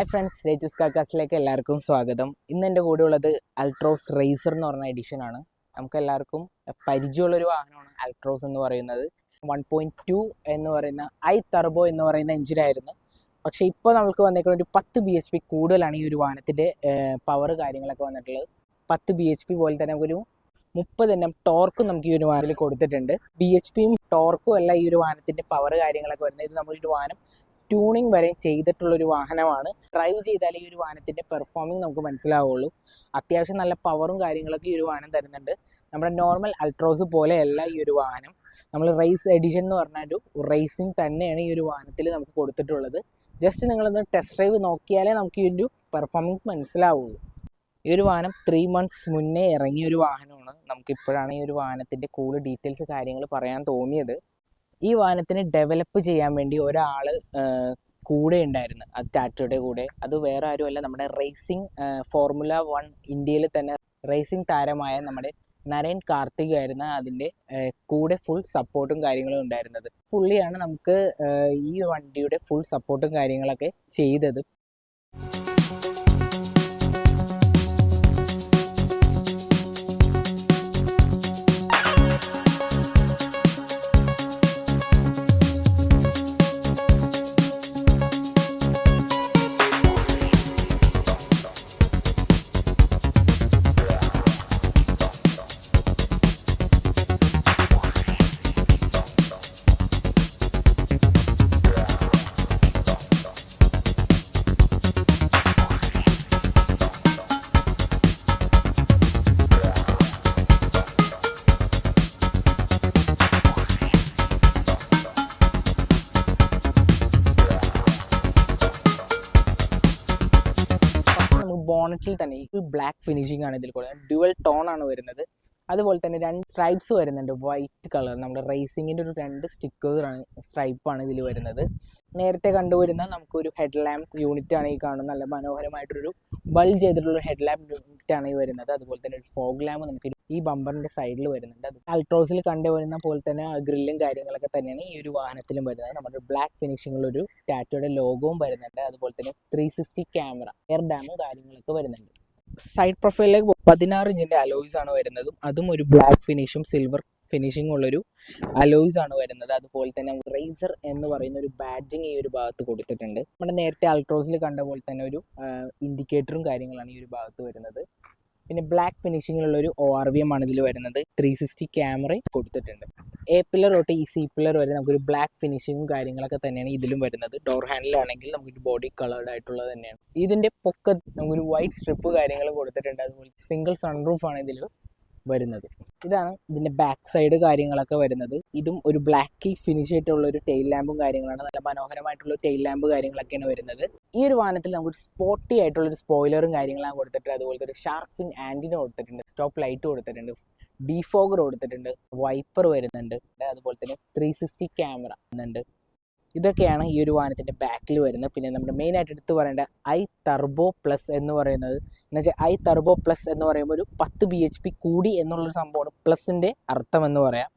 Hi friends രേജസ് കാക്കാസിലേക്ക് എല്ലാവർക്കും സ്വാഗതം. ഇന്ന് എന്റെ കൂടെ ഉള്ളത് അൾട്രോസ് റേസർ എന്ന് പറഞ്ഞ എഡിഷൻ ആണ്. നമുക്ക് എല്ലാവർക്കും പരിചയമുള്ളൊരു വാഹനമാണ് അൾട്രോസ് എന്ന് പറയുന്നത്. വൺ പോയിന്റ് ടു എന്ന് പറയുന്ന ഐ ടർബോ എന്ന് പറയുന്ന എഞ്ചിനായിരുന്നു പക്ഷേ ഇപ്പോൾ നമുക്ക് വന്നേക്കുന്ന ഒരു പത്ത് ബി എച്ച് പി കൂടുതലാണ് ഈ ഒരു വാഹനത്തിന്റെ പവർ കാര്യങ്ങളൊക്കെ വന്നിട്ടുള്ളത്. പത്ത് ബി എച്ച് പി പോലെ തന്നെ ഒരു മുപ്പത് എണ്ണം ടോർക്കും നമുക്ക് ഈ ഒരു വാഹനത്തിൽ കൊടുത്തിട്ടുണ്ട്. ബി എച്ച് പിയും ടോർക്കും അല്ല ഈ ഒരു വാഹനത്തിന്റെ പവർ കാര്യങ്ങളൊക്കെ വരുന്നത്. ഇത് നമ്മുടെ ഒരു വാഹനം ട്യൂണിങ് വരെ ചെയ്തിട്ടുള്ളൊരു വാഹനമാണ്. ഡ്രൈവ് ചെയ്താൽ ഈ ഒരു വാഹനത്തിന്റെ പെർഫോമിംഗ് നമുക്ക് മനസ്സിലാവുള്ളൂ. അത്യാവശ്യം നല്ല പവറും കാര്യങ്ങളൊക്കെ ഈ ഒരു വാഹനം തരുന്നുണ്ട്. നമ്മുടെ നോർമൽ അൾട്രോസ് പോലെയല്ല ഈ ഒരു വാഹനം. നമ്മൾ റേസ് എഡിഷൻ എന്ന് പറഞ്ഞ ഒരു റേസിംഗ് തന്നെയാണ് ഈ ഒരു വാഹനത്തിൽ നമുക്ക് കൊടുത്തിട്ടുള്ളത്. ജസ്റ്റ് നിങ്ങളൊന്ന് ടെസ്റ്റ് ഡ്രൈവ് നോക്കിയാലേ നമുക്ക് ഈ ഒരു പെർഫോമൻസ് മനസ്സിലാവുള്ളൂ. ഈ ഒരു വാഹനം ത്രീ മന്ത്സ് മുന്നേ ഇറങ്ങിയ ഒരു വാഹനമാണ്. നമുക്കിപ്പോഴാണ് ഈ ഒരു വാഹനത്തിന്റെ കൂടുതൽ ഡീറ്റെയിൽസ് കാര്യങ്ങൾ പറയാൻ തോന്നിയത്. ഈ വാഹനത്തിന് ഡെവലപ്പ് ചെയ്യാൻ വേണ്ടി ഒരാൾ കൂടെ ഉണ്ടായിരുന്നു. അത് ടാറ്റോയുടെ കൂടെ. അത് വേറെ ആരുമല്ല നമ്മുടെ റേസിംഗ് ഫോർമുല വൺ ഇന്ത്യയിൽ തന്നെ റേസിംഗ് താരമായ നമ്മുടെ നരേൻ കാർത്തിക് ആയിരുന്നു അതിന്റെ കൂടെ ഫുൾ സപ്പോർട്ടും കാര്യങ്ങളും ഉണ്ടായിരുന്നത്. പുള്ളിയാണ് നമുക്ക് ഈ വണ്ടിയുടെ ഫുൾ സപ്പോർട്ടും കാര്യങ്ങളൊക്കെ ചെയ്തത്. ബോണറ്റിൽ തന്നെ ഈ ബ്ലാക്ക് ഫിനിഷിംഗ് ആണ് ഇതിൽ കൂടെ ഡ്യുവൽ ടോൺ ആണ് വരുന്നത്. അതുപോലെ തന്നെ രണ്ട് സ്ട്രൈപ്സ് വരുന്നുണ്ട്. വൈറ്റ് കളർ നമ്മുടെ റേസിങ്ങിന്റെ ഒരു രണ്ട് സ്റ്റിക്കേഴ്സാണ് സ്ട്രൈപ്പാണ് ഇതിൽ വരുന്നത്. നേരത്തെ കണ്ടുവരുന്ന നമുക്കൊരു ഹെഡ് ലാമ്പ് യൂണിറ്റ് ആണ് ഈ കാണുന്നത്. നല്ല മനോഹരമായിട്ടൊരു ബൾ ചെയ്തിട്ടുള്ള ഹെഡ് ലാമ്പ് യൂണിറ്റ് ആണ് ഈ വരുന്നത്. അതുപോലെ തന്നെ ഒരു ഫോഗ് ലാമ്പ് നമുക്ക് ഈ ബമ്പറിന്റെ സൈഡിൽ വരുന്നുണ്ട്. അത് അൾട്രോസിൽ കണ്ടുവരുന്ന പോലെ തന്നെ ഗ്രില്ലും കാര്യങ്ങളൊക്കെ തന്നെയാണ് ഈ ഒരു വാഹനത്തിലും വരുന്നത്. നമ്മുടെ ബ്ലാക്ക് ഒരു ടാറ്റോയുടെ ലോഗോവും വരുന്നുണ്ട്. അതുപോലെ തന്നെ ത്രീ സിക്സ്റ്റി ക്യാമറ എയർ ഡാമും കാര്യങ്ങളൊക്കെ വരുന്നുണ്ട്. സൈഡ് പ്രൊഫൈലിലേക്ക് പതിനാറ് ഇഞ്ചിന്റെ അലോയ്സ് ആണ് വരുന്നതും അതും ഒരു ബ്ലാക്ക് ഫിനിഷും സിൽവർ ഫിനിഷിംഗ് ഉള്ളൊരു അലോയ്സ് ആണ് വരുന്നത്. അതുപോലെ തന്നെ റേസർ എന്ന് പറയുന്ന ഒരു ബാഡ്ജിങ് ഈ ഒരു ഭാഗത്ത് കൊടുത്തിട്ടുണ്ട്. നമ്മുടെ നേരത്തെ അൾട്രോസിൽ കണ്ട പോലെ തന്നെ ഒരു ഇൻഡിക്കേറ്ററും കാര്യങ്ങളാണ് ഈ ഒരു ഭാഗത്ത് വരുന്നത്. പിന്നെ ബ്ലാക്ക് ഫിനിഷിങ്ങിലുള്ള ഒരു ഒ ആർ വി എം ആണ് ഇതിൽ വരുന്നത്. ത്രീ സിക്സ്റ്റി ക്യാമറ കൊടുത്തിട്ടുണ്ട്. എ പില്ലർ തൊട്ട് ഈ സി പില്ലർ വരെ നമുക്കൊരു ബ്ലാക്ക് ഫിനിഷിങ്ങും കാര്യങ്ങളൊക്കെ തന്നെയാണ് ഇതിലും വരുന്നത്. ഡോർ ഹാൻഡിലാണെങ്കിൽ നമുക്കൊരു ബോഡി കളേർഡ് ആയിട്ടുള്ളത് തന്നെയാണ്. ഇതിന്റെ പൊക്കത്ത് നമുക്കൊരു വൈറ്റ് സ്ട്രിപ്പ് കാര്യങ്ങളും കൊടുത്തിട്ടുണ്ട്. അതുപോലെ സിംഗിൾ സൺറൂഫ് ആണ് ഇതിൽ വരുന്നത്. ഇതാണ് ഇതിന്റെ ബാക്ക് സൈഡ് കാര്യങ്ങളൊക്കെ വരുന്നത്. ഇതും ഒരു ബ്ലാക്ക് ഫിനിഷ് ആയിട്ടുള്ള ഒരു ടെയിൽ ലാമ്പും കാര്യങ്ങളാണ്. നല്ല മനോഹരമായിട്ടുള്ള ടെയിൽ ലാമ്പ് കാര്യങ്ങളൊക്കെയാണ് വരുന്നത്. ഈ ഒരു വാഹനത്തിൽ നമുക്കൊരു സ്പോട്ടി ആയിട്ടുള്ള ഒരു സ്പോയിലറും കാര്യങ്ങളാണ് കൊടുത്തിട്ട് അതുപോലെ ഒരു ഷാർപ്പ് ഫിൻ ആന്റിന കൊടുത്തിട്ടുണ്ട്. സ്റ്റോപ്പ് ലൈറ്റ് കൊടുത്തിട്ടുണ്ട്. ഡീഫോഗർ കൊടുത്തിട്ടുണ്ട്. വൈപ്പർ വരുന്നുണ്ട്. അതുപോലെ തന്നെ ത്രീ സിക്സ്റ്റി ക്യാമറ വരുന്നുണ്ട്. ഇതൊക്കെയാണ് ഈ ഒരു വാഹനത്തിന്റെ ബാക്കിൽ വരുന്നത്. പിന്നെ നമ്മുടെ മെയിൻ ആയിട്ട് എടുത്ത് പറയേണ്ട ഐ ടർബോ പ്ലസ് എന്ന് പറയുന്നത്. എന്നുവെച്ചാൽ ഐ ടർബോ പ്ലസ് എന്ന് പറയുമ്പോൾ ഒരു പത്ത് ബി എച്ച് പി കൂടി എന്നുള്ളൊരു സംഭവമാണ് പ്ലസിന്റെ അർത്ഥം എന്ന് പറയാം.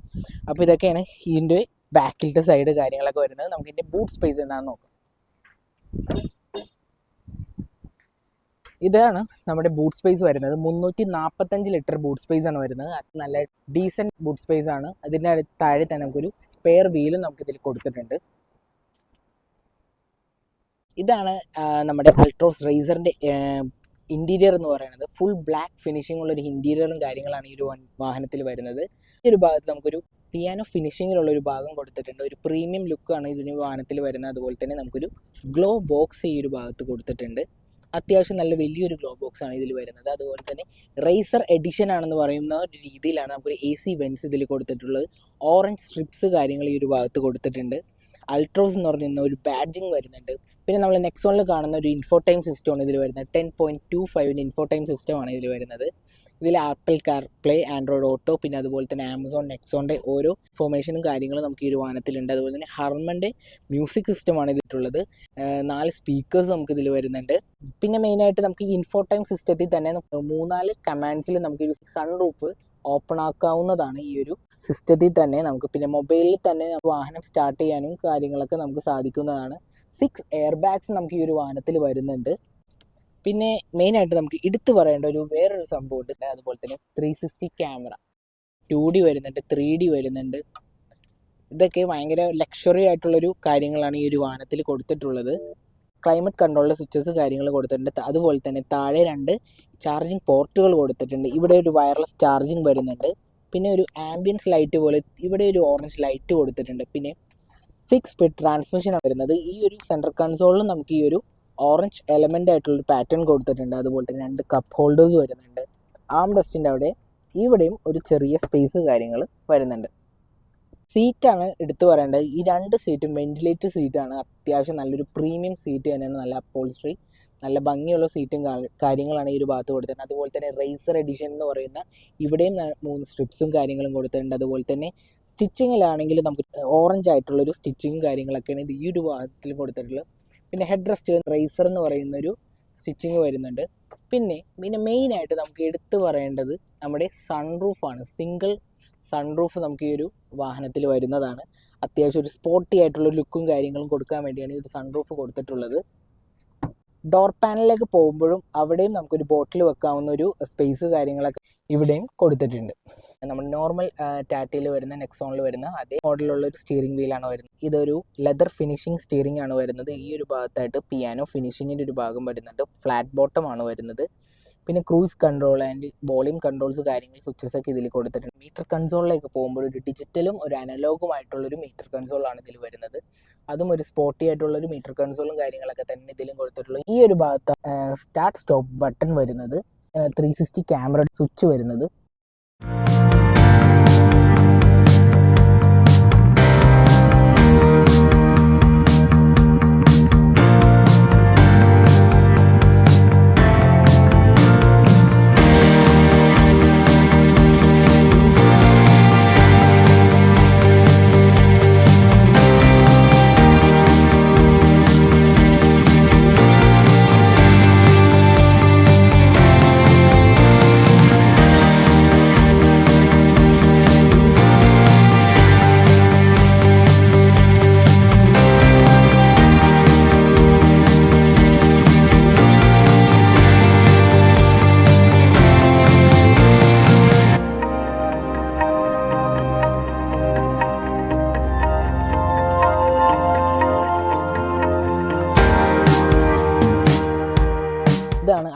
അപ്പോൾ ഇതൊക്കെയാണ് ഇതിന്റെ ബാക്കിലത്തെ സൈഡ് കാര്യങ്ങളൊക്കെ വരുന്നത്. നമുക്ക് ഇതിന്റെ ബൂട്ട് സ്പേസ് എന്താണെന്ന് നോക്കാം. ഇതാണ് നമ്മുടെ ബൂട്ട് സ്പേസ് വരുന്നത്. മുന്നൂറ്റി നാൽപ്പത്തഞ്ച് ലിറ്റർ ബൂട്ട് സ്പേസ് ആണ് വരുന്നത്. നല്ല ഡീസന്റ് ബൂട്ട് സ്പേസ് ആണ്. അതിന്റെ താഴെ തന്നെ നമുക്കൊരു സ്പെയർ വീലും നമുക്കിതിൽ കൊടുത്തിട്ടുണ്ട്. ഇതാണ് നമ്മുടെ അൾട്രോസ് റേസറിന്റെ ഇന്റീരിയർ എന്ന് പറയുന്നത്. ഫുൾ ബ്ലാക്ക് ഫിനിഷിംഗ് ഉള്ള ഒരു ഇന്റീരിയറും കാര്യങ്ങളാണ് ഈ ഒരു വാഹനത്തിൽ വരുന്നത്. ഈ ഒരു ഭാഗത്ത് നമുക്കൊരു പിയാനോ ഫിനിഷിങ്ങിലുള്ള ഒരു ഭാഗം കൊടുത്തിട്ടുണ്ട്. ഒരു പ്രീമിയം ലുക്കാണ് ഇതിന് വാഹനത്തിൽ വരുന്നത്. അതുപോലെ തന്നെ നമുക്കൊരു ഗ്ലോ ബോക്സ് ഈ ഒരു ഭാഗത്ത് കൊടുത്തിട്ടുണ്ട്. അത്യാവശ്യം നല്ല വലിയൊരു ഗ്ലോ ബോക്സ് ആണ് ഇതിൽ വരുന്നത്. അതുപോലെ തന്നെ റേസർ എഡിഷൻ ആണെന്ന് പറയുന്ന ഒരു രീതിയിലാണ് നമുക്കൊരു എ സി വെൻസ് ഇതിൽ കൊടുത്തിട്ടുള്ളത്. ഓറഞ്ച് സ്ട്രിപ്സ് കാര്യങ്ങൾ ഈ ഒരു ഭാഗത്ത് കൊടുത്തിട്ടുണ്ട്. അൾട്രോസ് എന്ന് പറയുന്ന ഒരു ബാഡ്ജിങ് വരുന്നുണ്ട്. പിന്നെ നമ്മൾ നെക്സോണിൽ കാണുന്ന ഒരു ഇൻഫോടൈം സിസ്റ്റമാണ് ഇതിൽ വരുന്നത്. ടെൻ പോയിന്റ് ടു ഫൈവിന്റെ ഇൻഫോടൈം സിസ്റ്റമാണ് ഇതിൽ വരുന്നത്. ഇതിൽ Apple car play Android auto പിന്നെ അതുപോലെ തന്നെ ആമസോൺ നെക്സോണിന്റെ ഓരോ ഇൻഫോർമേഷനും കാര്യങ്ങളും നമുക്ക് ഈ ഒരു വാഹനത്തിലുണ്ട്. അതുപോലെ തന്നെ ഹർമന്റെ മ്യൂസിക് സിസ്റ്റമാണ് ഇതിട്ടുള്ളത് നാല് സ്പീക്കേഴ്സ് നമുക്ക് ഇതിൽ വരുന്നുണ്ട്. പിന്നെ മെയിനായിട്ട് നമുക്ക് ഇൻഫോടൈം സിസ്റ്റത്തിൽ തന്നെ മൂന്നാൽ കമാൻഡ്സിൽ നമുക്ക് ഒരു സൺ റൂഫ് ഓപ്പൺ ആക്കാവുന്നതാണ് ഈ ഒരു സിസ്റ്റത്തിൽ തന്നെ നമുക്ക്. പിന്നെ മൊബൈലിൽ തന്നെ വാഹനം സ്റ്റാർട്ട് ചെയ്യാനും കാര്യങ്ങളൊക്കെ നമുക്ക് സാധിക്കുന്നതാണ്. സിക്സ് എയർ ബാഗ്സ് നമുക്ക് ഈ ഒരു വാഹനത്തിൽ വരുന്നുണ്ട്. പിന്നെ മെയിനായിട്ട് നമുക്ക് എടുത്തു പറയേണ്ട ഒരു വേറൊരു സംഭവം ഉണ്ട്. അതുപോലെ തന്നെ three sixty camera two D വരുന്നുണ്ട് ത്രീ ഡി വരുന്നുണ്ട്. ഇതൊക്കെ ഭയങ്കര ലക്ഷറി ആയിട്ടുള്ളൊരു കാര്യങ്ങളാണ് ഈ ഒരു വാഹനത്തിൽ കൊടുത്തിട്ടുള്ളത്. ക്ലൈമറ്റ് കൺട്രോളിലെ സ്വിച്ചസ് കാര്യങ്ങൾ കൊടുത്തിട്ടുണ്ട്. അതുപോലെ തന്നെ താഴെ രണ്ട് ചാർജിങ് പോർട്ടുകൾ കൊടുത്തിട്ടുണ്ട്. ഇവിടെ ഒരു വയർലെസ് ചാർജിങ് വരുന്നുണ്ട്. പിന്നെ ഒരു ആംബിയൻസ് ലൈറ്റ് പോലെ ഇവിടെ ഒരു ഓറഞ്ച് ലൈറ്റ് കൊടുത്തിട്ടുണ്ട്. പിന്നെ സിക്സ് സ്പീഡ് ട്രാൻസ്മിഷൻ വരുന്നത്. ഈ ഒരു സെൻട്രൽ കൺസോളിലും നമുക്ക് ഈ ഒരു ഓറഞ്ച് എലമെന്റ് ആയിട്ടുള്ള പാറ്റേൺ കൊടുത്തിട്ടുണ്ട്. അതുപോലെ തന്നെ രണ്ട് കപ്പ് ഹോൾഡേഴ്സ് വരുന്നുണ്ട്. ആം റെസ്റ്റിന്റെ അവിടെ ഇവിടെയും ഒരു ചെറിയ സ്പേസ് കാര്യങ്ങൾ വരുന്നുണ്ട്. സീറ്റാണ് എടുത്തു പറയേണ്ടത്. ഈ രണ്ട് സീറ്റും വെന്റിലേറ്റർ സീറ്റാണ് അത്യാവശ്യം നല്ലൊരു പ്രീമിയം സീറ്റ് തന്നെയാണ്. നല്ല അപ്പോൾസ്ട്രി നല്ല ഭംഗിയുള്ള സീറ്റും കാര്യങ്ങളാണ് ഈ ഒരു ഭാഗത്ത് കൊടുത്തിട്ടുണ്ട് അതുപോലെ തന്നെ റേസർ എഡിഷൻ എന്ന് പറയുന്ന ഇവിടെയും മൂന്ന് സ്ട്രിപ്സും കാര്യങ്ങളും കൊടുത്തിട്ടുണ്ട്. അതുപോലെ തന്നെ സ്റ്റിച്ചിങ്ങിലാണെങ്കിൽ നമുക്ക് ഓറഞ്ച് ആയിട്ടുള്ള ഒരു സ്റ്റിച്ചിങ്ങും കാര്യങ്ങളൊക്കെയാണ് ഇത് ഈ ഒരു ഭാഗത്തിൽ കൊടുത്തിട്ടുള്ളത്. പിന്നെ ഹെഡ് റെസ്റ്റ് റേസർ എന്ന് പറയുന്ന ഒരു സ്റ്റിച്ചിങ് വരുന്നുണ്ട്. പിന്നെ പിന്നെ മെയിനായിട്ട് നമുക്ക് എടുത്തു പറയേണ്ടത് നമ്മുടെ സൺറൂഫാണ് സിംഗിൾ സൺറൂഫ് നമുക്ക് ഈ ഒരു വാഹനത്തിൽ വരുന്നതാണ്. അത്യാവശ്യം ഒരു സ്പോർട്ടി ആയിട്ടുള്ള ലുക്കും കാര്യങ്ങളും കൊടുക്കാൻ വേണ്ടിയാണ് ഈ ഒരു സൺറൂഫ് കൊടുത്തിട്ടുള്ളത്. ഡോർ പാനലിലേക്ക് പോകുമ്പോഴും അവിടെയും നമുക്കൊരു ബോട്ടിൽ വെക്കാവുന്ന ഒരു സ്പേസ് കാര്യങ്ങളൊക്കെ ഇവിടെയും കൊടുത്തിട്ടുണ്ട്. നമ്മൾ നോർമൽ ടാറ്റയിൽ വരുന്ന നെക്സോണിൽ വരുന്ന അതേ മോഡലുള്ള ഒരു സ്റ്റിയറിംഗ് വീലാണ് വരുന്നത്. ഇതൊരു ലെതർ ഫിനിഷിംഗ് സ്റ്റിയറിംഗ് ആണ് വരുന്നത്. ഈ ഒരു ഭാഗത്തായിട്ട് പിയാനോ ഫിനിഷിങ്ങിന്റെ ഒരു ഭാഗം വരുന്നുണ്ട്. ഫ്ലാറ്റ് ബോട്ടം ആണ് വരുന്നത്. പിന്നെ cruise control and volume controls കാര്യങ്ങൾ സ്വിച്ചസ് ഒക്കെ ഇതിൽ കൊടുത്തിട്ടുണ്ട്. മീറ്റർ കൺസോളിലേക്ക് പോകുമ്പോൾ ഒരു ഡിജിറ്റലും ഒരു അനലോഗും ആയിട്ടുള്ളൊരു മീറ്റർ കൺസോളാണ് ഇതിൽ വരുന്നത്. അതും ഒരു സ്പോർട്ടി ആയിട്ടുള്ളൊരു മീറ്റർ കൺസോളും കാര്യങ്ങളൊക്കെ തന്നെ ഇതിലും കൊടുത്തിട്ടുള്ളത് ഈ ഒരു ഭാഗത്ത് സ്റ്റാർട്ട് സ്റ്റോപ്പ് ബട്ടൺ വരുന്നത് ത്രീ സിക്സ്റ്റി ക്യാമറ സ്വിച്ച് വരുന്നത്.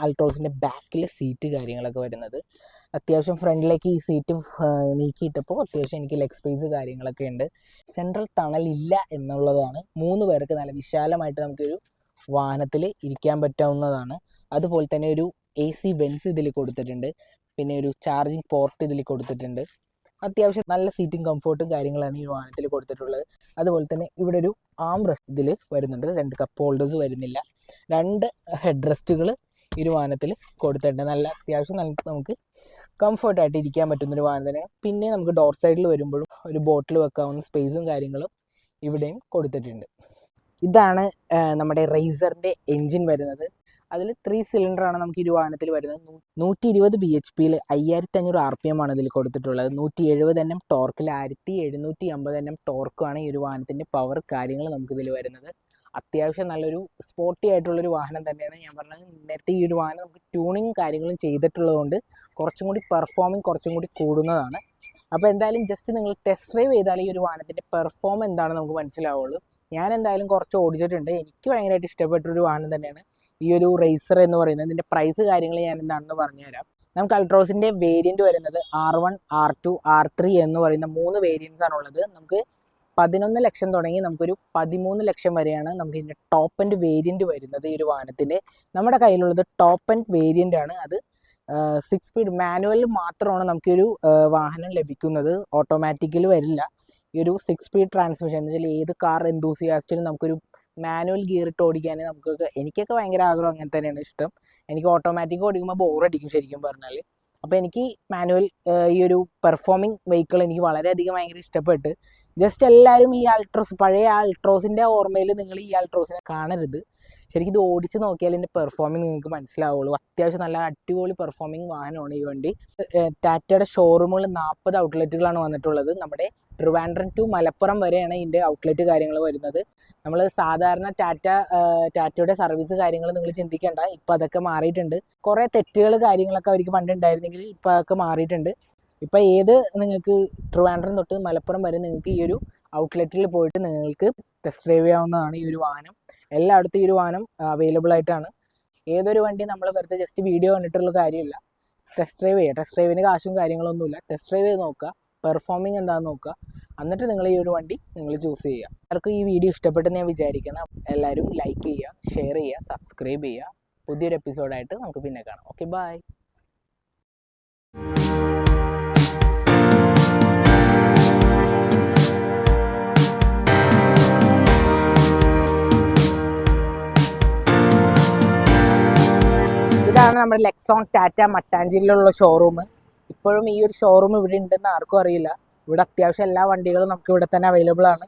അൾട്രോസിന്റെ ബാക്കിൽ സീറ്റ് കാര്യങ്ങളൊക്കെ വരുന്നത്. അത്യാവശ്യം ഫ്രണ്ടിലേക്ക് ഈ സീറ്റ് നീക്കിയിട്ടപ്പോൾ അത്യാവശ്യം എനിക്ക് ലെഗ് സ്പേസ് കാര്യങ്ങളൊക്കെ ഉണ്ട്. സെൻട്രൽ തണലില്ല എന്നുള്ളതാണ്. മൂന്ന് പേർക്ക് നല്ല വിശാലമായിട്ട് നമുക്കൊരു വാഹനത്തിൽ ഇരിക്കാൻ പറ്റാവുന്നതാണ്. അതുപോലെ തന്നെ ഒരു എ സി ബെൻസ് ഇതിൽ കൊടുത്തിട്ടുണ്ട്. പിന്നെ ഒരു ചാർജിങ് പോർട്ട് ഇതിൽ കൊടുത്തിട്ടുണ്ട്. അത്യാവശ്യം നല്ല സീറ്റിംഗ് കംഫർട്ടും കാര്യങ്ങളാണ് ഈ വാഹനത്തിൽ കൊടുത്തിട്ടുള്ളത്. അതുപോലെ തന്നെ ഇവിടെ ഒരു ആം റെസ്റ്റ് ഇതിൽ വരുന്നുണ്ട്. രണ്ട് കപ്പ് ഹോൾഡേഴ്സ് വരുന്നില്ല. രണ്ട് ഹെഡ് റെസ്റ്റുകൾ ഒരു വാഹനത്തിൽ കൊടുത്തിട്ടുണ്ട് നല്ല അത്യാവശ്യം നല്ല നമുക്ക് കംഫർട്ടായിട്ട് ഇരിക്കാൻ പറ്റുന്ന ഒരു വാഹനം തന്നെ പിന്നെ നമുക്ക് ഡോർ സൈഡിൽ വരുമ്പോഴും ഒരു ബോട്ടിൽ വെക്കാവുന്ന സ്പേസും കാര്യങ്ങളും ഇവിടെയും കൊടുത്തിട്ടുണ്ട്. ഇതാണ് നമ്മുടെ റേസറിന്റെ എൻജിൻ വരുന്നത്. അതിൽ ത്രീ സിലിണ്ടറാണ് നമുക്ക് ഈ വാഹനത്തിൽ വരുന്നത്. നൂറ്റി ഇരുപത് ബി എച്ച് പിയിൽ അയ്യായിരത്തി അഞ്ഞൂറ് ആർ പി എം ആണ് ഇതിൽ കൊടുത്തിട്ടുള്ളത്. നൂറ്റി എഴുപത് എൻ എം ടോർക്കിൽ ആയിരത്തി എഴുന്നൂറ്റി അമ്പത് എൻ എം ടോർക്കുമാണ് ഈ ഒരു വാഹനത്തിന്റെ പവർ കാര്യങ്ങൾ നമുക്കിതിൽ വരുന്നത്. അത്യാവശ്യം നല്ലൊരു സ്പോർട്ടി ആയിട്ടുള്ളൊരു വാഹനം തന്നെയാണ് ഞാൻ പറഞ്ഞത്. നേരത്തെ ഈ ഒരു വാഹനം നമുക്ക് ട്യൂണിങ് കാര്യങ്ങളും ചെയ്തിട്ടുള്ളതുകൊണ്ട് കുറച്ചും കൂടി പെർഫോമിങ് കുറച്ചും കൂടി കൂടുന്നതാണ്. അപ്പോൾ എന്തായാലും ജസ്റ്റ് നിങ്ങൾ ടെസ്റ്റ് ഡ്രൈവ് ചെയ്താൽ ഈ ഒരു വാഹനത്തിന്റെ പെർഫോം എന്താണെന്ന് നമുക്ക് മനസ്സിലാവുള്ളൂ. ഞാൻ എന്തായാലും കുറച്ച് ഓടിച്ചിട്ടുണ്ട്. എനിക്ക് ഭയങ്കരമായിട്ട് ഇഷ്ടപ്പെട്ടൊരു വാഹനം തന്നെയാണ് ഈ ഒരു റേസർ എന്ന് പറയുന്നത്. ഇതിന്റെ പ്രൈസ് കാര്യങ്ങൾ ഞാൻ എന്താണെന്ന് പറഞ്ഞുതരാം. നമുക്ക് അൾട്രോസിന്റെ വേരിയന്റ് വരുന്നത് R one R two R three എന്ന് പറയുന്ന മൂന്ന് വേരിയൻസ് ആണുള്ളത്. നമുക്ക് പതിനൊന്ന് ലക്ഷം തുടങ്ങി നമുക്കൊരു പതിമൂന്ന് ലക്ഷം വരെയാണ് നമുക്ക് ഇതിന്റെ ടോപ്പ് ആൻഡ് വേരിയന്റ് വരുന്നത് ഈ ഒരു വാഹനത്തിന്റെ. നമ്മുടെ കയ്യിലുള്ളത് ടോപ്പ് ആൻഡ് വേരിയന്റ് ആണ്. അത് സിക്സ് സ്പീഡ് മാനുവൽ മാത്രമാണ് നമുക്കൊരു വാഹനം ലഭിക്കുന്നത്. ഓട്ടോമാറ്റിക്കൽ വരില്ല. ഈ ഒരു സിക്സ് സ്പീഡ് ട്രാൻസ്മിഷൻ എന്ന് വെച്ചാൽ ഏത് കാർ എന്തൂസിയാസ്റ്റിലും നമുക്കൊരു മാനുവൽ ഗിയർ ഇട്ട് ഓടിക്കാൻ നമുക്കൊക്കെ എനിക്കൊക്കെ ഭയങ്കര ആഗ്രഹം അങ്ങനെ തന്നെയാണ് ഇഷ്ടം. എനിക്ക് ഓട്ടോമാറ്റിക് ഓടിക്കുമ്പോൾ ബോറടിക്കും ശരിക്കും പറഞ്ഞാൽ അപ്പോൾ എനിക്ക് മാനുവൽ ഈ ഒരു പെർഫോമിങ് വെഹിക്കിൾ എനിക്ക് വളരെയധികം ഭയങ്കര ഇഷ്ടപ്പെട്ട്. ജസ്റ്റ് എല്ലാവരും ഈ അൾട്രോസ് പഴയ അൾട്രോസിന്റെ ഓർമ്മയിൽ നിങ്ങൾ ഈ അൾട്രോസിനെ കാണരുത്. ശരിക്കും ഇത് ഓടിച്ച് നോക്കിയാൽ ഇതിന്റെ പെർഫോമിങ് നിങ്ങൾക്ക് മനസ്സിലാവുള്ളൂ. അത്യാവശ്യം നല്ല അടിപൊളി പെർഫോമിങ് വാഹനമാണ് ഈ വണ്ടി. ടാറ്റയുടെ ഷോറൂമുകൾ നാൽപ്പത് ഔട്ട്ലെറ്റുകളാണ് വന്നിട്ടുള്ളത്. നമ്മുടെ ട്രിവാൻഡ്രം ടു മലപ്പുറം വരെയാണ് ഇതിന്റെ ഔട്ട്ലെറ്റ് കാര്യങ്ങൾ വരുന്നത്. നമ്മൾ സാധാരണ ടാറ്റ ടാറ്റയുടെ സർവീസ് കാര്യങ്ങൾ നിങ്ങൾ ചിന്തിക്കേണ്ട. ഇപ്പം അതൊക്കെ മാറിയിട്ടുണ്ട്. കുറേ തെറ്റുകൾ കാര്യങ്ങളൊക്കെ അവർക്ക് പണ്ട് ഉണ്ടായിരുന്നെങ്കിൽ ഇപ്പം അതൊക്കെ മാറിയിട്ടുണ്ട്. ഇപ്പം ഏത് നിങ്ങൾക്ക് ട്രിവാൻഡ്രം തൊട്ട് മലപ്പുറം വരെ നിങ്ങൾക്ക് ഈ ഒരു ഔട്ട്ലെറ്റിൽ പോയിട്ട് നിങ്ങൾക്ക് ടെസ്റ്റ് ഡ്രൈവ് ചെയ്യാവുന്നതാണ് ഈ ഒരു വാഹനം. എല്ലായിടത്തും ഈ ഒരു വാഹനം അവൈലബിൾ ആയിട്ടാണ്. ഏതൊരു വണ്ടി നമ്മൾ വെറുതെ ജസ്റ്റ് വീഡിയോ കണ്ടിട്ടുള്ള കാര്യമില്ല. ടെസ്റ്റ് ഡ്രൈവ് ചെയ്യുക ടെസ്റ്റ് ഡ്രൈവിന് കാശും കാര്യങ്ങളൊന്നുമില്ല. ടെസ്റ്റ് ഡ്രൈവ് ചെയ്ത് നോക്കുക. പെർഫോമിങ് എന്താണെന്ന് നോക്കുക. എന്നിട്ട് നിങ്ങൾ ഈ ഒരു വണ്ടി നിങ്ങൾ ചൂസ് ചെയ്യുക. എല്ലാവർക്കും ഈ വീഡിയോ ഇഷ്ടപ്പെട്ടെന്ന് ഞാൻ വിചാരിക്കണം എല്ലാവരും ലൈക്ക് ചെയ്യുക ഷെയർ ചെയ്യുക സബ്സ്ക്രൈബ് ചെയ്യുക. പുതിയൊരു എപ്പിസോഡായിട്ട് നമുക്ക് പിന്നെ കാണാം. ഓക്കെ ബായ് നമ്മുടെ ലെക്സോൺ ടാറ്റ മട്ടാഞ്ചേരിയിലുള്ള ഷോറൂം ഇപ്പോഴും ഈ ഒരു ഷോറൂം ഇവിടെ ഉണ്ടെന്ന് ആർക്കും അറിയില്ല. ഇവിടെ അത്യാവശ്യം എല്ലാ വണ്ടികളും നമുക്ക് ഇവിടെ തന്നെ അവൈലബിൾ ആണ്.